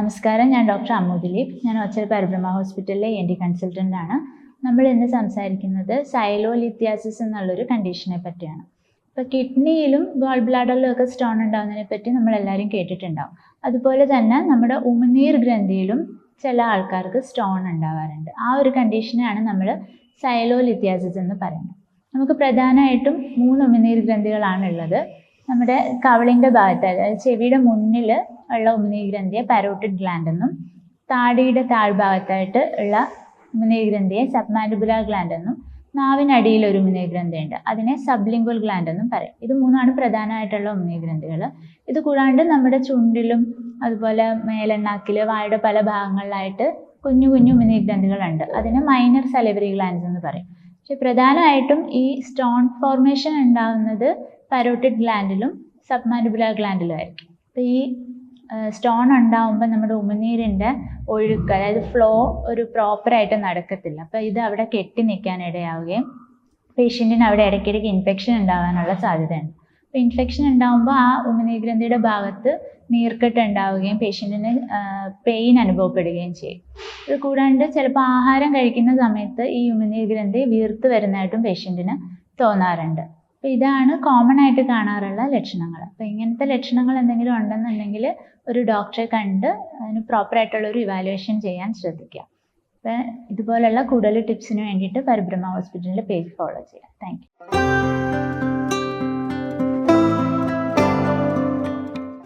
നമസ്കാരം. ഞാൻ ഡോക്ടർ അമ്മു ദിലീപ്. ഞാൻ ഒച്ചൽ പരബ്രഹ്മ ഹോസ്പിറ്റലിലെ എൻ ഡി കൺസൾട്ടന്റ് ആണ്. നമ്മൾ ഇന്ന് സംസാരിക്കുന്നത് സൈലോലിത്യാസിസ് എന്നുള്ളൊരു കണ്ടീഷനെ പറ്റിയാണ്. ഇപ്പോൾ കിഡ്നിയിലും ഗോൾ ബ്ലാഡറിലും ഒക്കെ സ്റ്റോൺ ഉണ്ടാകുന്നതിനെ പറ്റി നമ്മൾ എല്ലാവരും കേട്ടിട്ടുണ്ടാവും. അതുപോലെ തന്നെ നമ്മുടെ ഉമിനീർ ഗ്രന്ഥിയിലും ചില ആൾക്കാർക്ക് സ്റ്റോൺ ഉണ്ടാവാറുണ്ട്. ആ ഒരു കണ്ടീഷനെയാണ് നമ്മൾ സൈലോലിത്യാസിസ് എന്ന് പറയുന്നത്. നമുക്ക് പ്രധാനമായിട്ടും മൂന്ന് ഉമിനീർ ഗ്രന്ഥികളാണ് ഉള്ളത്. നമ്മുടെ കവളിന്റെ ഭാഗത്ത് അതായത് ചെവിയുടെ മുന്നിൽ ഉള്ള ഉമിനീഗ്രന്ഥിയെ പാരോട്ടിഡ് ഗ്ലാൻഡ് എന്നും താടിയുടെ താഴ്ഭാഗത്തായിട്ട് ഉള്ള ഉമിനീഗ്രന്ഥിയെ സബ്മാൻഡുബുല സബ്മാൻഡിബുലാർ ഗ്ലാൻഡ് എന്നും നാവിനടിയിൽ ഒരു ഉമിനീർ ഗ്രന്ഥിയുണ്ട് അതിനെ സബ്ലിംഗ്വൽ ഗ്ലാൻഡ് എന്നും പറയും. ഇത് മൂന്നാണ് പ്രധാനമായിട്ടുള്ള ഉമിനീഗ്രന്ഥികൾ ഇത് കൂടാണ്ട് നമ്മുടെ ചുണ്ടിലും അതുപോലെ മേലെണ്ണാക്കിൽ വായുടെ പല ഭാഗങ്ങളിലായിട്ട് കുഞ്ഞു കുഞ്ഞു ഉമിനീഗ്രന്ഥികളുണ്ട് അതിനെ മൈനർ സലവറി ഗ്ലാൻഡ്സ് എന്ന് പറയും. പക്ഷെ പ്രധാനമായിട്ടും ഈ സ്റ്റോൺ ഫോർമേഷൻ ഉണ്ടാകുന്നത് പരോട്ടിഡ് ഗ്ലാൻഡിലും സബ്മാൻഡിബുലാർ ഗ്ലാൻഡിലും ആയിരിക്കും. അപ്പോൾ ഈ സ്റ്റോൺ ഉണ്ടാവുമ്പോൾ നമ്മുടെ ഉമിനീരിന്റെ ഒഴുക്ക് അതായത് ഫ്ലോ ഒരു പ്രോപ്പറായിട്ട് നടക്കത്തില്ല. അപ്പോൾ ഇത് അവിടെ കെട്ടി നിൽക്കാൻ ഇടയാവുകയും പേഷ്യന്റിന് അവിടെ ഇടയ്ക്കിടയ്ക്ക് ഇൻഫെക്ഷൻ ഉണ്ടാകാനുള്ള സാധ്യതയുണ്ട്. അപ്പോൾ ഇൻഫെക്ഷൻ ഉണ്ടാകുമ്പോൾ ആ ഉമിനീഗ്രന്ഥിയുടെ ഭാഗത്ത് നീർക്കെട്ട് ഉണ്ടാവുകയും പേഷ്യന്റിന് പെയിൻ അനുഭവപ്പെടുകയും ചെയ്യും. കൂടാണ്ട് ചിലപ്പോൾ ആഹാരം കഴിക്കുന്ന സമയത്ത് ഈ ഉമിനീർ ഗ്രന്ഥി വീർത്ത് വരുന്നതായിട്ടും പേഷ്യന്റിന് തോന്നാറുണ്ട്. അപ്പോൾ ഇതാണ് കോമൺ ആയിട്ട് കാണാറുള്ള ലക്ഷണങ്ങൾ. അപ്പോൾ ഇങ്ങനത്തെ ലക്ഷണങ്ങൾ എന്തെങ്കിലും ഉണ്ടെന്നുണ്ടെങ്കിൽ ഒരു ഡോക്ടറെ കണ്ട് അതിന് പ്രോപ്പറായിട്ടുള്ള ഒരു ഇവാലുവേഷൻ ചെയ്യാൻ ശ്രദ്ധിക്കുക. അപ്പൊ ഇതുപോലുള്ള കൂടുതൽ ടിപ്സിന് വേണ്ടിയിട്ട് പരബ്രഹ്മ ഹോസ്പിറ്റലിന്റെ പേജ് ഫോളോ ചെയ്യാം. താങ്ക്